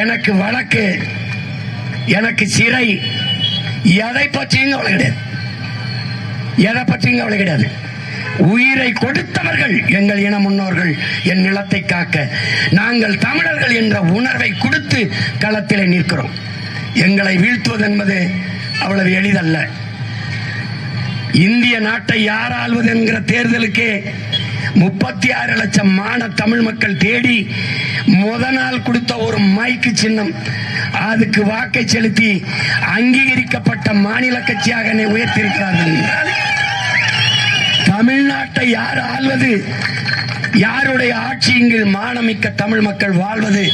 எனக்கு வழக்கு எனக்கு சிறை. எதை பற்றியும் கவலை கிடையாது. எதை பற்றியும் கவலை கிடையாது. உயிரை கொடுத்தவர்கள் எங்கள் இன முன்னோர்கள் என் நிலத்தை காக்க. நாங்கள் தமிழர்கள் என்ற உணர்வை கொடுத்து களத்திலே நிற்கிறோம். எங்களை வீழ்த்துவது என்பது அவ்வளவு எளிதல்ல. இந்திய நாட்டை யார் ஆள்வது என்கிற தேர்தலுக்கே முப்பத்தி ஆறு லட்சம் மான தமிழ் மக்கள் தேடி முத நாள் கொடுத்த ஒரு மைக்கு சின்னம். அதுக்கு வாக்கை செலுத்தி அங்கீகரிக்கப்பட்ட மாநில கட்சியாக என்னை உயர்த்தியிருக்கிறார்கள். தமிழ்நாட்டை யார் ஆள்வது? யாருடைய ஆட்சியின் மானமிக்க தமிழ் மக்கள் வாழ்வது?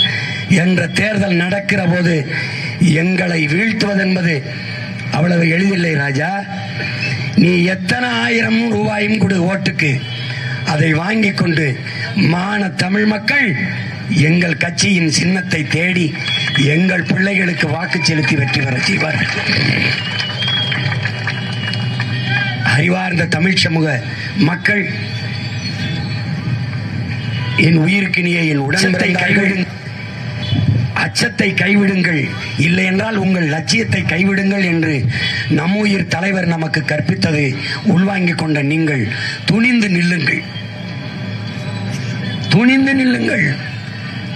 என்ற தேர்தல் நடக்கிற போது எங்களை வீழ்த்துவது என்பது அவ்வளவு எளிதில்லை ராஜா. நீ எத்தனை ஆயிரம் ரூபாயும் கொடு ஓட்டுக்கு. அதை வாங்கி கொண்டு மான தமிழ் மக்கள் எங்கள் கட்சியின் சின்னத்தை தேடி எங்கள் பிள்ளைகளுக்கு வாக்கு செலுத்தி வெற்றி பெற செய்வார்கள். அறிவார்ந்த தமிழ் சமூக மக்கள் என் உயிருக்கினிய என் உடன்பத்தை கைவிடுங்கள் அச்சத்தை கைவிடுங்கள். இல்லை என்றால் உங்கள் லட்சியத்தை கைவிடுங்கள் என்று நம்முயிர் தலைவர் நமக்கு கற்பித்தது உள்வாங்கிக் கொண்ட நீங்கள் துணிந்து நில்லுங்கள். துணிந்து நில்லுங்கள்.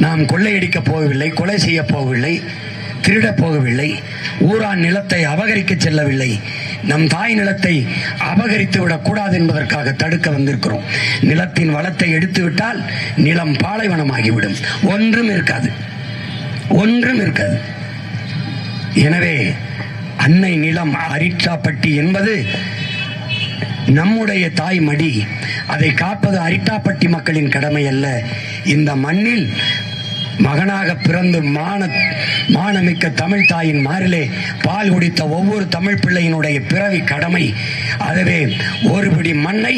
நாம் கொள்ளையடிக்க போகவில்லை கொலை செய்ய போகவில்லை திருடப் போகவில்லை ஊரான் நிலத்தை அபகரிக்க செல்லவில்லை நம் தாய் நிலத்தை அபகரித்து விடக்கூடாது என்பதற்காக தடுக்க வந்திருக்கிறோம். நிலத்தின் வளத்தை எடுத்துவிட்டால் நிலம் பாலைவனமாகிவிடும். ஒன்றும் இருக்காது. ஒன்றும் இருக்காது. எனவே அன்னை நிலம் அரிட்டாப்பட்டி என்பது நம்முடைய தாய் மடி அதை காப்பது அரிட்டாப்பட்டி மக்களின் கடமை அல்ல. இந்த மண்ணில் மகனாக பிறந்து மான மானமிக்க தமிழ் தாயின் மாறிலே பால் குடித்த ஒவ்வொரு தமிழ் பிள்ளையினுடைய பிறவி கடமை. அதுவே ஒருபடி மண்ணை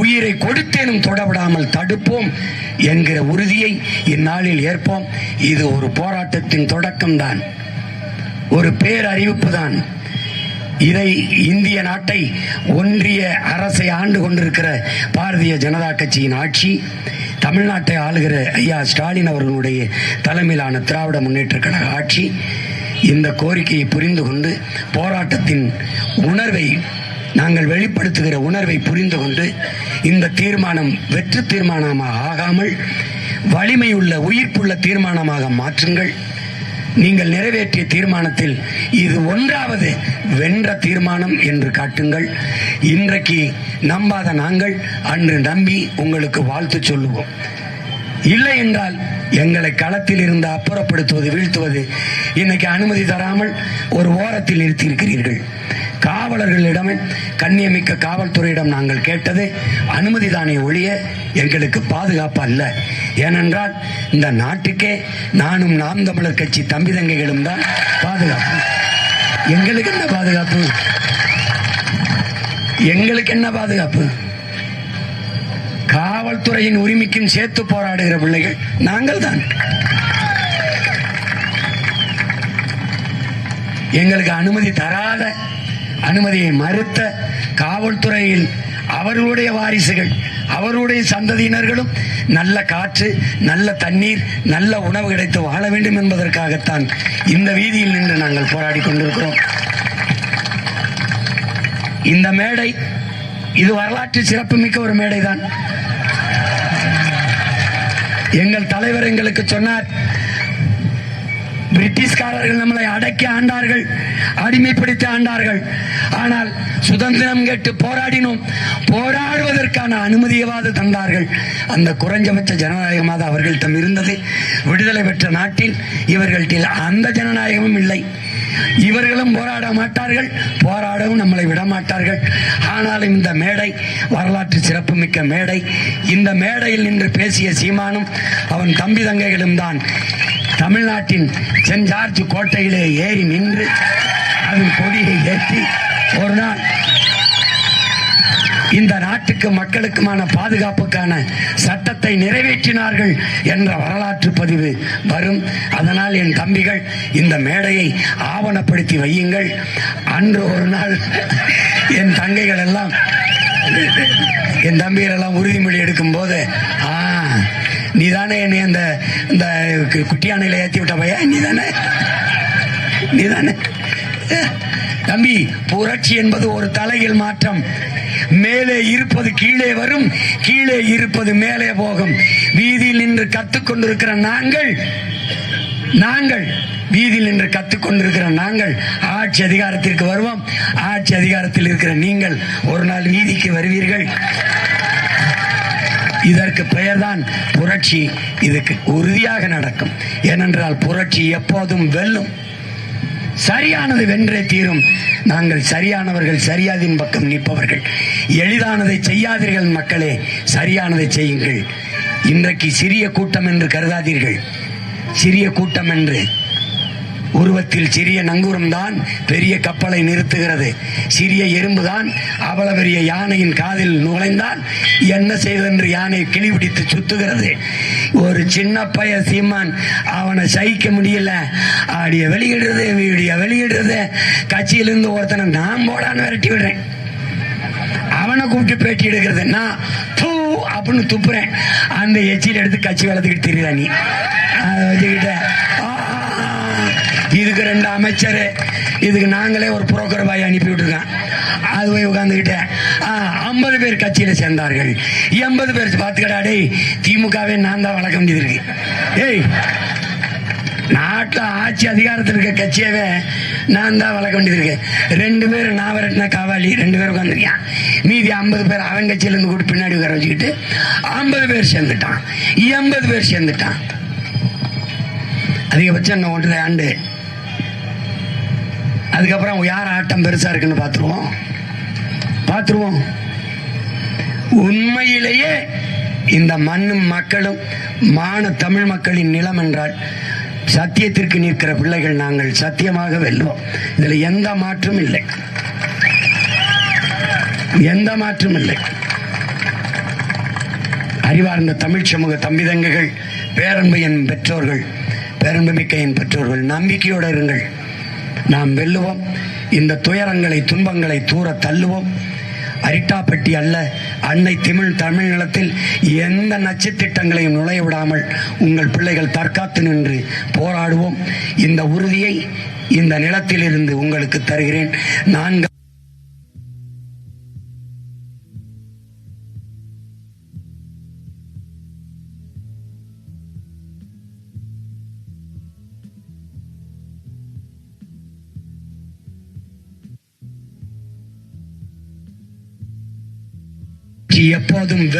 உயிரை கொடுத்தேனும் தொடவிடாமல் தடுப்போம் என்கிற உறுதியை இந்நாளில் ஏற்போம். இது ஒரு போராட்டத்தின் தொடக்கம்தான். ஒரு பேரறிவிப்பு தான் இதை இந்திய நாட்டை ஒன்றிய அரசை ஆண்டு கொண்டிருக்கிற பாரதிய ஜனதா கட்சியின் ஆட்சி தமிழ்நாட்டை ஆளுகிற ஐயா ஸ்டாலின் அவர்களுடைய தலைமையிலான திராவிட முன்னேற்ற கழக ஆட்சி இந்த கோரிக்கையை புரிந்து கொண்டு போராட்டத்தின் உணர்வை நாங்கள் வெளிப்படுத்துகிற உணர்வை புரிந்து கொண்டு இந்த தீர்மானம் வெற்று தீர்மானமாக ஆகாமல் வலிமையுள்ள உயிர்ப்புள்ள தீர்மானமாக மாற்றுங்கள். நீங்கள் நிறைவேற்றிய தீர்மானத்தில் இது ஒன்றாவது வென்ற தீர்மானம் என்று காட்டுங்கள். இன்றைக்கு நம்பாத நாங்கள் அன்று நம்பி உங்களுக்கு வாழ்த்து சொல்லுவோம். இல்லை என்றால் எங்களை களத்தில் இருந்து அப்புறப்படுத்துவது வீழ்த்துவது இன்னைக்கு அனுமதி தராமல் ஒரு ஓரத்தில் நிறுத்தியிருக்கிறீர்கள். காவலர்களிடம் கண்ணியமிக்க காவல்துறையிடம் நாங்கள் கேட்டது அனுமதி தானே ஒழிய எங்களுக்கு பாதுகாப்பு அல்ல ஏனென்றால் இந்த நாட்டுக்கே நானும் நாம் தமிழர் கட்சி தம்பி தங்கைகளும் தான் பாதுகாப்பு. எங்களுக்கு என்ன பாதுகாப்பு? எங்களுக்கு என்ன பாதுகாப்பு? காவல்துறையின் உரிமைக்கும் சேர்த்து போராடுகிற பிள்ளைகள் நாங்கள் தான். எங்களுக்கு அனுமதி தராத அனுமதியை மறுத்த காவல்துறையில் அவர்களுடைய வாரிசுகள் அவருடைய சந்ததியினர்களும் நல்ல காற்று நல்ல தண்ணீர் நல்ல உணவு கிடைத்து வாழ வேண்டும் என்பதற்காகத்தான் இந்த வீதியில் நின்று நாங்கள் போராடி கொண்டிருக்கிறோம். இந்த மேடை இது வரலாற்று சிறப்புமிக்க ஒரு மேடைதான். எங்கள் தலைவர் எங்களுக்கு சொன்னார் பிரிட்டிஷ்காரர்கள் நம்மளை அடக்கி ஆண்டார்கள் அடிமைப்படுத்தி ஆண்டார்கள். ஆனால் சுதந்திரம் கேட்டு போராடினோம். போராடுவதற்கான அனுமதியவாது தந்தார்கள். அந்த குறைஞ்சபட்ச ஜனநாயகமாக அவர்களிடம் இருந்தது. விடுதலை பெற்ற நாட்டில் இவர்கள்ட்டில் அந்த ஜனநாயகமும் இல்லை. இவர்களும் போராட மாட்டார்கள் போராடவும் நம்மளை விட மாட்டார்கள். ஆனாலும் இந்த மேடை வரலாற்று சிறப்புமிக்க மேடை இந்த மேடையில் நின்று பேசிய சீமானும் அவன் தம்பி தங்கைகளும் தான். தமிழ்நாட்டின் சென்ட் ஜார்ஜ் கோட்டையிலே ஏறி நின்று அதன் கொடியை ஏற்றி ஒரு நாள் இந்த நாட்டுக்கு மக்களுக்குமான பாதுகாப்புக்கான சட்டத்தை நிறைவேற்றினார்கள் என்ற வரலாற்று பதிவு வரும். அதனால் என் தம்பிகள் இந்த மேடையை ஆவணப்படுத்தி வையுங்கள். அன்று ஒரு நாள் என் தங்கைகள் எல்லாம் என் தம்பிகள் எல்லாம் உறுதிமொழி எடுக்கும் போது நீ நீதானே என்னை அந்த இந்த கு- குட்டியானையில ஏத்தி விட்ட பையன்? நீதானே? நீதானே? தம்பி புரட்சி என்பது ஒரு தலையில் மாற்றம். மேலே இருப்பது கீழே வரும் கீழே இருப்பது மேலே போகும். வீதியில் நின்று கத்துக்கொண்டிருக்கிற நாங்கள் நாங்கள் வீதியில் நின்று கத்துக்கொண்டிருக்கிற நாங்கள் ஆட்சி அதிகாரத்திற்கு வருவோம். ஆட்சி அதிகாரத்தில் இருக்கிற நீங்கள் ஒரு நாள் வீதிக்கு வருவீர்கள். இதற்கு பெயர்தான் புரட்சி. இதுக்கு உறுதியாக நடக்கும். ஏனென்றால் புரட்சி எப்போதும் வெல்லும். சரியானது வென்றே தீரும். நாங்கள் சரியானவர்கள் சரியாதின் பக்கம் நிற்பவர்கள். எளிதானதை செய்யாதீர்கள் மக்களே சரியானதை செய்யுங்கள். இன்றைக்கு சிறிய கூட்டம் என்று கருதாதீர்கள். சிறிய கூட்டம் என்று உருவத்தில் சிறிய நங்கூரம் தான் பெரிய கப்பலை நிறுத்துகிறது. சிறிய எறும்பு தான் அவ்வளவு பெரிய யானையின் காதில் நுழைந்தால் என்ன செய்வதென்று யானை கிளிபிடித்து சுத்துகிறது. ஒரு சின்ன பைய சீமான் அவனை சகிக்க முடியல. ஆடிய வெளியிடுறது வீடிய வெளியிடுறது கட்சியிலிருந்து ஒருத்தனை நான் போடான்னு விரட்டி விடுறேன். அவனை கூப்பிட்டு பேட்டி எடுக்கிறது. நான் தூ அப்படின்னு துப்புறேன். அந்த எச்சியில் எடுத்து கட்சி வளர்த்துக்கிட்டு தெரியுதா நீ. அதை வச்சுக்கிட்ட. இதுக்கு ரெண்டு அமைச்சர். இதுக்கு நாங்களே ஒரு புரோக்கர் பாய் அனுப்பி விட்டுருக்கோம். அது போய் உட்காந்துக்கிட்டேன் ஐம்பது பேர் கட்சியில் சேர்ந்தார்கள். எண்பது பேர் பார்த்துக்கடா டேய் திமுகவே நான் தான் வளர்க்க வேண்டியது இருக்கு. ஏய் நாட்டில் ஆட்சி அதிகாரத்தில் இருக்க கட்சியவே நான் தான் வளர்க்க வேண்டியது இருக்கேன் ரெண்டு பேர் நான் விரட்டின காவாலி ரெண்டு பேர் உட்காந்துருக்கான் மீதி ஐம்பது பேர் அவன் கட்சியிலேருந்து கூட பின்னாடி உட்கார வச்சுக்கிட்டு ஐம்பது பேர் சேர்ந்துட்டான். எண்பது பேர் சேர்ந்துட்டான். அதிகபட்சம் இன்னும் ஒன்றரை ஆண்டு. அதுக்கப்புறம் யார் ஆட்டம் பெருசா இருக்குன்னு பார்த்துருவோம். பார்த்துருவோம். உண்மையிலேயே இந்த மண்ணும் மக்களும் மான தமிழ் மக்களின் நிலம் என்றால் சத்தியத்திற்கு நிற்கிற பிள்ளைகள் நாங்கள் சத்தியமாக வெல்வோம். இதுல எந்த மாற்றும் இல்லை. எந்த மாற்றும் இல்லை. அறிவார்ந்த தமிழ் சமூக தம்பிதங்குகள் பேரன்பு என் பெற்றோர்கள் பேரன்பு மிக்க என் பெற்றோர்கள் நம்பிக்கையோடு இருங்கள். நாம் வெல்லுவோம். இந்த துயரங்களை துன்பங்களை தூர தள்ளுவோம். அரிட்டாப்பட்டி அல்ல அன்னை தமிழ் தமிழ் நிலத்தில் எந்த நச்சுத்திட்டங்களையும் நுழைய விடாமல் உங்கள் பிள்ளைகள் தற்காத்து நின்று போராடுவோம். இந்த உறுதியை இந்த நிலத்திலிருந்து உங்களுக்கு தருகிறேன். நான்கு எப்போதும்